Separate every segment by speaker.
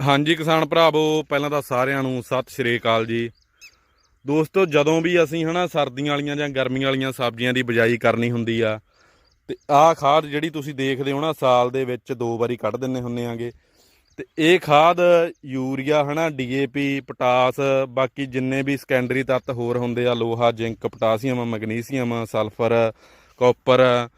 Speaker 1: ਹਾਂਜੀ ਕਿਸਾਨ ਭਰਾਵੋ, ਪਹਿਲਾਂ ਤਾਂ ਸਾਰਿਆਂ ਨੂੰ ਸਤਿ ਸ਼੍ਰੀ ਅਕਾਲ ਜੀ। ਦੋਸਤੋ, ਜਦੋਂ ਵੀ ਅਸੀਂ ਹਨਾ ਸਰਦੀਆਂ ਵਾਲੀਆਂ ਜਾਂ ਗਰਮੀਆਂ ਵਾਲੀਆਂ ਸਬਜ਼ੀਆਂ ਦੀ ਬਿਜਾਈ ਕਰਨੀ ਹੁੰਦੀ ਆ, ਤੇ ਆਹ ਖਾਦ ਜਿਹੜੀ ਤੁਸੀਂ ਦੇਖਦੇ ਹੋ ਨਾ, ਸਾਲ ਦੇ ਵਿੱਚ ਦੋ ਵਾਰੀ ਕੱਢ ਦਿੰਨੇ ਹੁੰਨੇ ਆਂਗੇ। ਤੇ ਇਹ ਖਾਦ ਯੂਰੀਆ ਹਨਾ ਡੀਏਪੀ ਪੋਟਾਸ, ਬਾਕੀ ਜਿੰਨੇ ਵੀ ਸੈਕੰਡਰੀ ਤੱਤ ਹੋਰ ਹੁੰਦੇ ਆ, ਲੋਹਾ, zinc, potassium, magnesium, sulphur, copper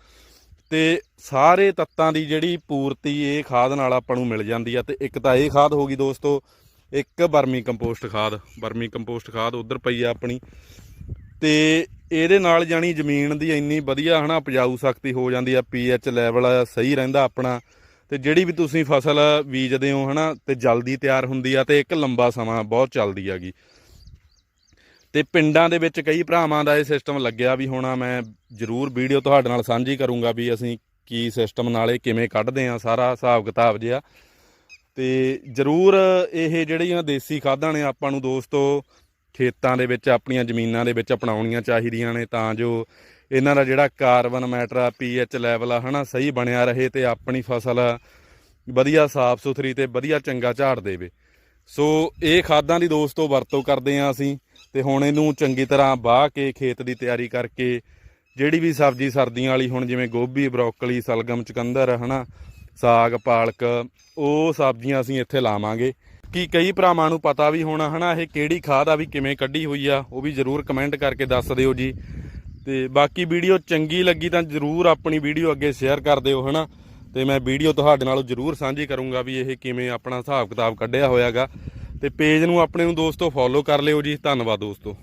Speaker 1: ਤੇ ਸਾਰੇ ਤੱਤਾਂ ਦੀ ਜਿਹੜੀ ਪੂਰਤੀ ਇਹ ਖਾਦ ਨਾਲ ਆਪਾਂ ਨੂੰ ਮਿਲ ਜਾਂਦੀ ਆ ਤੇ ਇੱਕ ਤਾਂ ਇਹ ਖਾਦ ਹੋ ਗਈ ਦੋਸਤੋ, ਇੱਕ ਬਰਮੀ ਕੰਪੋਸਟ ਖਾਦ ਬਰਮੀ ਕੰਪੋਸਟ ਖਾਦ ਉਧਰ ਪਈ ਆ ਆਪਣੀ ਤੇ ਇਹਦੇ ਨਾਲ ਜਾਨੀ ਜ਼ਮੀਨ ਦੀ ਇੰਨੀ ਵਧੀਆ ਹਨਾ ਉਪਜਾਊ ਸ਼ਕਤੀ ਹੋ ਜਾਂਦੀ ਆ ਪੀਐਚ ਲੈਵਲ ਸਹੀ ਰਹਿੰਦਾ ਆਪਣਾ ਤੇ ਜਿਹੜੀ ਵੀ ਤੁਸੀਂ ਫਸਲ ਬੀਜਦੇ ਹੋ ਹਨਾ ਤੇ ਜਲਦੀ ਤਿਆਰ ਹੁੰਦੀ ਆ ਤੇ ਇੱਕ ਲੰਬਾ ਸਮਾਂ ਬਹੁਤ ਚੱਲਦੀ ਆਗੀ ਤੇ ਪਿੰਡਾਂ ਦੇ ਵਿੱਚ ਕਈ ਭਰਾਵਾਂ ਦਾ ਇਹ ਸਿਸਟਮ ਲੱਗਿਆ ਵੀ ਹੋਣਾ, ਮੈਂ ਜ਼ਰੂਰ ਵੀਡੀਓ ਤੁਹਾਡੇ ਨਾਲ ਸਾਂਝੀ ਕਰੂੰਗਾ ਵੀ ਅਸੀਂ ਕੀ ਸਿਸਟਮ ਨਾਲ ਇਹ ਕਿਵੇਂ ਕੱਢਦੇ ਆ ਸਾਰਾ ਹਿਸਾਬ ਕਿਤਾਬ ਜਿਆ ਤੇ ਜ਼ਰੂਰ ਇਹ ਜਿਹੜੀਆਂ ਦੇਸੀ ਖਾਦਾਂ ਨੇ, ਆਪਾਂ ਨੂੰ ਦੋਸਤੋ, ਖੇਤਾਂ ਦੇ ਵਿੱਚ, ਆਪਣੀਆਂ ਜ਼ਮੀਨਾਂ ਦੇ ਵਿੱਚ ਅਪਣਾਉਣੀਆਂ ਚਾਹੀਦੀਆਂ ਨੇ, ਤਾਂ ਜੋ ਇਹਨਾਂ ਦਾ ਜਿਹੜਾ ਕਾਰਬਨ ਮੈਟਰ ਆ ਪੀਐਚ ਲੈਵਲ ਆ, ਹਨਾ, ਸਹੀ ਬਣਿਆ ਰਹੇ ਤੇ ਆਪਣੀ ਫਸਲ ਵਧੀਆ ਸਾਫ਼ ਸੁਥਰੀ ਤੇ ਵਧੀਆ ਚੰਗਾ ਝਾੜ ਦੇਵੇ। ਸੋ ਇਹ ਖਾਦਾਂ ਦੀ ਦੋਸਤੋ ਵਰਤੋਂ ਕਰਦੇ ਆ ਅਸੀਂ। ਤੇ ਹੁਣ ਇਹਨੂੰ ਚੰਗੀ ਤਰ੍ਹਾਂ ਬਾਹ ਕੇ ਖੇਤ ਦੀ ਤਿਆਰੀ ਕਰਕੇ ਜਿਹੜੀ ਵੀ ਸਬਜ਼ੀ ਸਰਦੀਆਂ ਵਾਲੀ ਹੁਣ ਜਿਵੇਂ ਗੋਭੀ, ਬਰੋਕਲੀ, ਸਲਗਮ, ਚੁਕੰਦਰ, ਹਨਾ, ਸਾਗ, ਪਾਲਕ, ਉਹ ਸਬਜ਼ੀਆਂ ਅਸੀਂ ਇੱਥੇ ਲਾਵਾਂਗੇ। ਕੀ ਕਈ ਭਰਾਵਾਂ ਨੂੰ ਪਤਾ ਵੀ ਹੋਣਾ, ਹਨਾ, ਇਹ ਕਿਹੜੀ ਖਾਦ ਆ, ਵੀ ਕਿਵੇਂ ਕੱਢੀ ਹੋਈ ਆ, ਉਹ ਵੀ ਜਰੂਰ ਕਮੈਂਟ ਕਰਕੇ ਦੱਸ ਦਿਓ ਜੀ। ਤੇ ਬਾਕੀ ਵੀਡੀਓ ਚੰਗੀ ਲੱਗੀ ਤਾਂ ਜਰੂਰ ਆਪਣੀ ਵੀਡੀਓ ਅੱਗੇ ਸ਼ੇਅਰ ਕਰ ਦਿਓ, ਹਨਾ। ਤੇ ਮੈਂ ਵੀਡੀਓ ਤੁਹਾਡੇ ਨਾਲ ਜਰੂਰ ਸਾਂਝੀ ਕਰੂੰਗਾ ਵੀ ਇਹ ਕਿਵੇਂ ਆਪਣਾ ਹਿਸਾਬ ਕਿਤਾਬ ਕੱਢਿਆ ਹੋਇਆਗਾ। ਤੇ ਪੇਜ ਨੂੰ ਆਪਣੇ ਨੂੰ ਦੋਸਤੋ ਫੋਲੋ ਕਰ ਲਿਓ ਜੀ। ਧੰਨਵਾਦ ਦੋਸਤੋ।